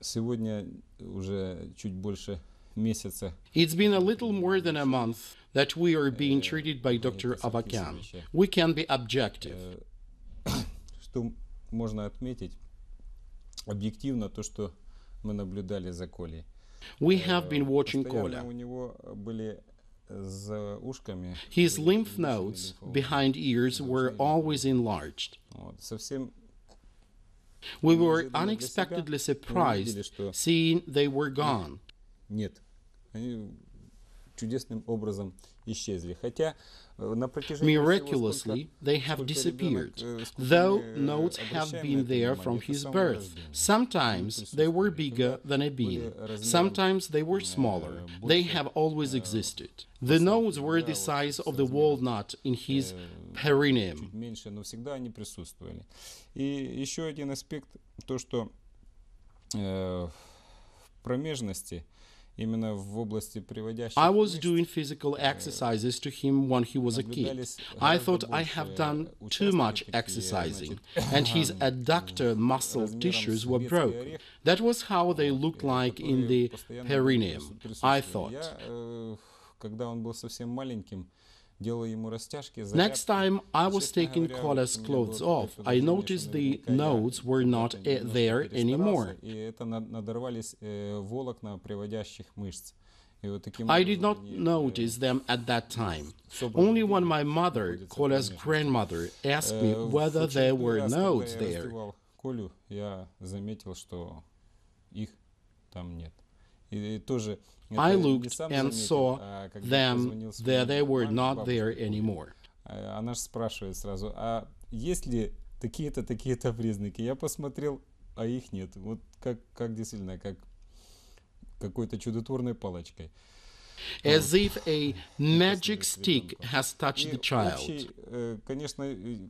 сегодня уже чуть больше месяца It's been a little more than a month that we are being treated by Dr. Avakian. We can be objective. Что можно отметить объективно, то, что мы наблюдали за Колей. We have been watching Постоянно Koля. у него были за ушками His lymph nodes behind ears were always enlarged. вот, совсем We were Неожиданно для unexpectedly себя мы увидели, surprised что seeing they were gone. нет. Они чудесным образом исчезли. Хотя э, на протяжении всего Miraculously, they have сколько disappeared, ребенок, э, сколько though мы, э, notes have обращаем been на это there внимание, from это his самое birth. рождение. Sometimes they were bigger than a bean, sometimes they were smaller. They have always existed. The nodes were the size of the walnut in his perineum. чуть меньше, но всегда они присутствовали. И еще один аспект, то, что э, в промежности, именно в области приводящих I was мышц, doing physical exercises to him when he was a kid. I thought I have done too much exercising, and his adductor muscle tissues were broken. That was how they looked like in the постоянно perineum, присутствовали. I Я, thought. э, когда он был совсем маленьким, делал ему растяжки, Next time I was taking Kola's clothes off, I noticed the nodes were not there anymore. I did not notice them at that time. Only when my mother, Kola's grandmother, asked me whether there were nodes there. раздевал Колю, я заметил, что их там нет. И тоже это I не looked сам and заметил, saw а когда them позвонил that they своей were маме, not бабушке there Коли, anymore. а Она же спрашивает сразу, а есть ли такие-то, такие-то признаки? Я посмотрел, а их нет. Вот как, как действительно, как какой-то чудотворной палочкой. As if a magic посмотреть stick ребенка. has touched И the child. общий, э, конечно, э,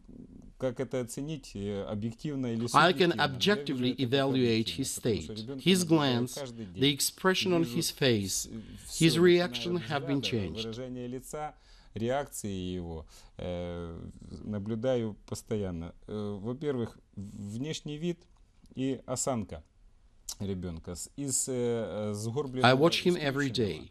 как это оценить, э, объективно или I can субъективно, я objectively вижу это как evaluate объективно, his потому что state, ребенка his наблюдаю glance, каждый день. the expression on Вижу his face. с- his всё, reaction начиная от have been взгляда, changed. Выражение лица, реакции его э, наблюдаю постоянно. Э, во-первых, внешний вид и осанка ребенка с- из э, сгорбленного I watch him и every скрюченного. day.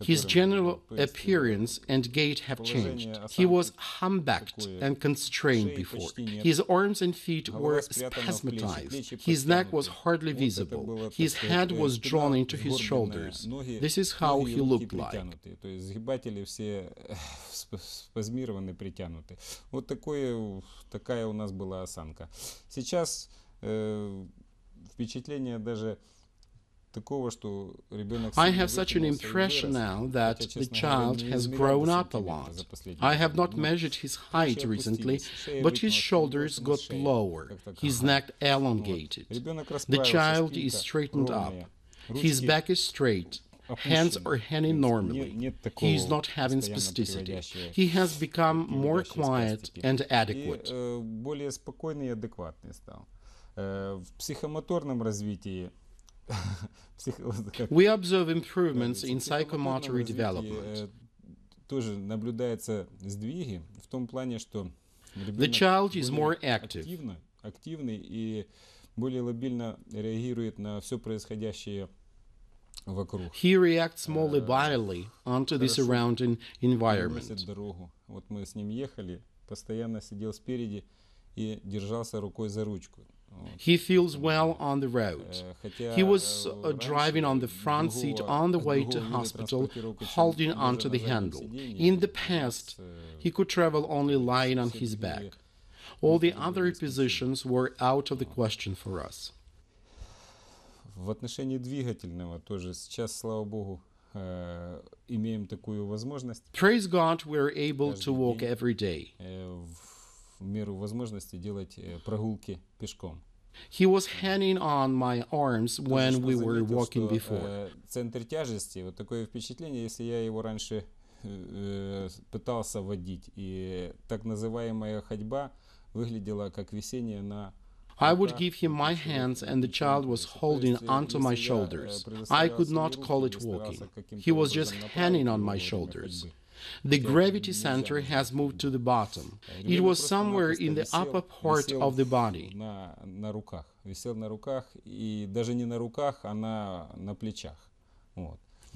His которым, general то есть, э, appearance and gait have положение changed. He was осанки humbucked такое, and constrained шеи before. почти нет. His arms and feet Голова were спрятана в плечи, spasmatized. плечи His neck was подтянуты. hardly Вот это visible. было, так His сказать, head э, was спина drawn into his сгорбленная, shoulders. ноги- This is how ноги и he руки looked like. притянуты, То есть сгибатели все э, сп- спазмированы, притянуты. Вот такое, такая у нас была осанка. Сейчас э, впечатление даже такого, что ребенок I сильно have such an вытянулся и impression вырос. now that Хотя, the честно говоря, child не has измерял grown до up a сантиметра lot. за последние I have годы, not но measured his height плечи recently, опустились, шея but his выгнулась, shoulders просто на got шее, lower. как так. His neck elongated. Ребенок The расправился, child спинка is straightened up. ровная, His ручки back is straight. Hands are hanging normally. Нет He is такого not having постоянно spasticity. приводящего- He has become more приводящей quiet спастики. and И adequate. э, более спокойный и адекватный стал. Э, в психомоторном развитии психо- вот как We observe improvements говорится, in в психомоторном psychomotor развитии, development. э, тоже наблюдаются сдвиги в том плане, что The ребенок child is более more active. активно, активный и более лобильно реагирует на все происходящее вокруг. He reacts more vitally onto the surrounding environment. Носит дорогу. Вот мы с ним ехали, постоянно сидел спереди и держался рукой за ручку. Вот. He feels well on the road. Э, Хотя He was э, uh, driving on the front seat другого- on the way to другого вида hospital, транспортировки, чем holding лежа onto на the заднем handle. сиденье, In the у past, нас, э, he could travel only lying on his back. All the other positions were out of the question for us. В отношении двигательного тоже сейчас, слава богу, э, имеем такую возможность Praise God, we're able to Каждый walk день. every day. э, в меру возможности делать э, прогулки пешком. He was hanging on my arms Тоже when что we were заметил, walking что, before. э, центр тяжести, вот такое впечатление, если я его раньше э, э, пытался водить, и так называемая ходьба выглядела как висение на I would руках, give him my ничего- hands, and the ничего child не was движется. То holding есть, э, onto my если я, э, shoulders. I предоставлял could свои not руки call или it старался walking. каким-то He was just образом направить hanging on его my во время shoulders. the gravity center has moved to the bottom. It was somewhere in the upper part of the body.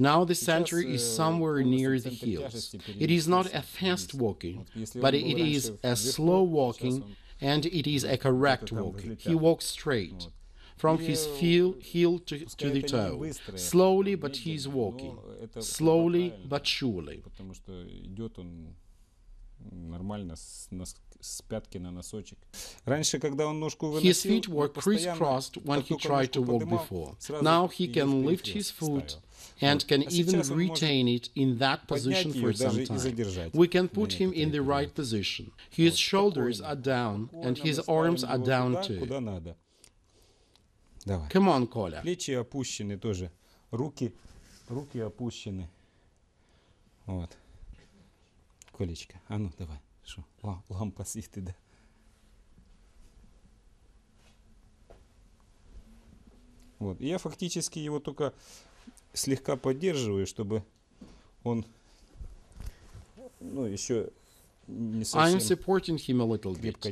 Now the center is somewhere near the heels. It is not a fast walking, but it is a slow walking and it is a correct walking. He walks straight from his heel, heel to, to the toe. Slowly, but he is walking. Slowly, but surely. Потому что идет он нормально с, на, с пятки на носочек. Раньше, когда он ножку выносил, His feet were crisscrossed when he tried to walk before. Now he can lift his foot and can even retain it in that position for some time. We can put him in the right position. His shoulders are down and his arms are down too. Давай. On, Коля. Плечи опущены тоже. Руки, руки опущены. Вот. Колечка, а ну давай. Что, лампа світить, да? Вот. И я фактически его только слегка поддерживаю, чтобы он ну, еще I am supporting him a little bit.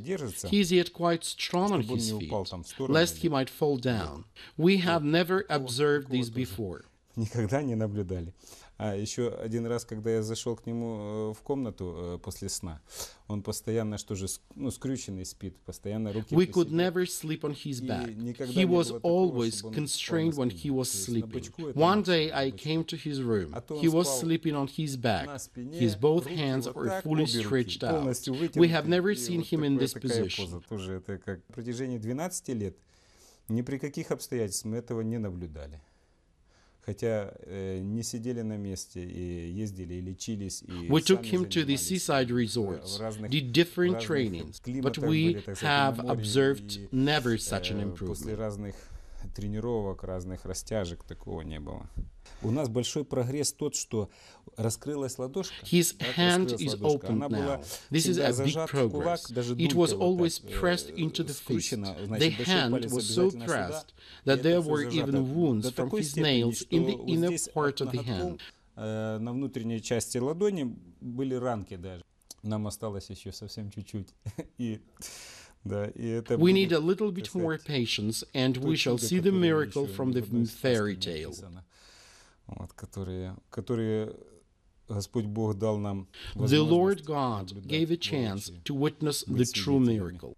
He is yet quite strong on his feet, lest he might fall down. We have never observed this before. Никогда не наблюдали. А еще один раз, когда я зашел к нему э, в комнату э, после сна, он постоянно, что же, ну, скрюченный спит, постоянно руки We could never sleep on his back. He was always constrained when he was sleeping. One day I came to his room. А He was sleeping on his back. His both hands так, fully stretched out. We have never seen him in this position. Тоже это как в протяжении 12 лет ни при каких обстоятельствах мы этого не наблюдали. Хотя э, не сидели на месте и ездили и лечились и We took сами him to the занимались, seaside э, resorts, в разных- did в different разных trainings, but климатах we были, так сказать, have на море, observed и, never such an э, После improvement. разных тренировок, разных растяжек такого не было. У нас большой прогресс тот, что раскрылась ладошка. His hand is opened Она now. This is a big progress. It was always э, pressed into the fist. The hand was so pressed that there were even wounds from his nails in the inner part of the hand. э, на внутренней части ладони были ранки даже. Нам осталось еще совсем чуть-чуть. И это We need a little bit more patience, and we shall see the miracle from the fairy tale. The Lord God gave a chance to witness the true miracle.